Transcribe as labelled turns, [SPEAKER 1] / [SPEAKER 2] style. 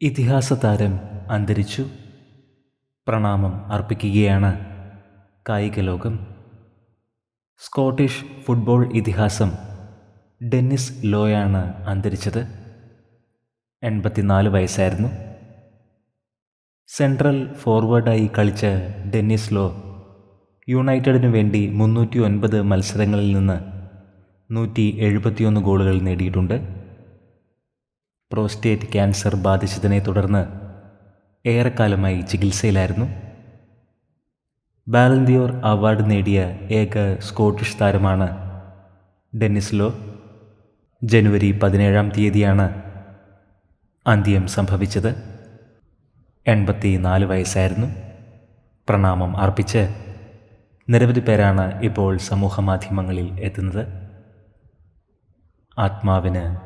[SPEAKER 1] ഇതിഹാസ താരം അന്തരിച്ചു. പ്രണാമം അർപ്പിക്കുകയാണ് കായിക ലോകം സ്കോട്ടിഷ് ഫുട്ബോൾ ഇതിഹാസം ഡെന്നിസ് ലോയാണ് അന്തരിച്ചത്. എൺപത്തിനാല് വയസ്സായിരുന്നു. സെൻട്രൽ ഫോർവേഡായി കളിച്ച ഡെന്നിസ് ലോ യുണൈറ്റഡിനു വേണ്ടി മുന്നൂറ്റി ഒൻപത് മത്സരങ്ങളിൽ നിന്ന് നൂറ്റി എഴുപത്തിയൊന്ന് ഗോളുകൾ നേടിയിട്ടുണ്ട്. പ്രോസ്റ്റേറ്റ് ക്യാൻസർ ബാധിച്ചതിനെ തുടർന്ന് ഏറെക്കാലമായി ചികിത്സയിലായിരുന്നു. ബാലന്തിയോർ അവാർഡ് നേടിയ ഏക സ്കോട്ടിഷ് താരമാണ് ഡെന്നിസ് ലോ. ജനുവരി പതിനേഴാം തീയതിയാണ് അന്ത്യം സംഭവിച്ചത്. എൺപത്തി നാല് വയസ്സായിരുന്നു. പ്രണാമം അർപ്പിച്ച് നിരവധി പേരാണ് ഇപ്പോൾ സമൂഹമാധ്യമങ്ങളിൽ എത്തുന്നത്. ആത്മാവിന്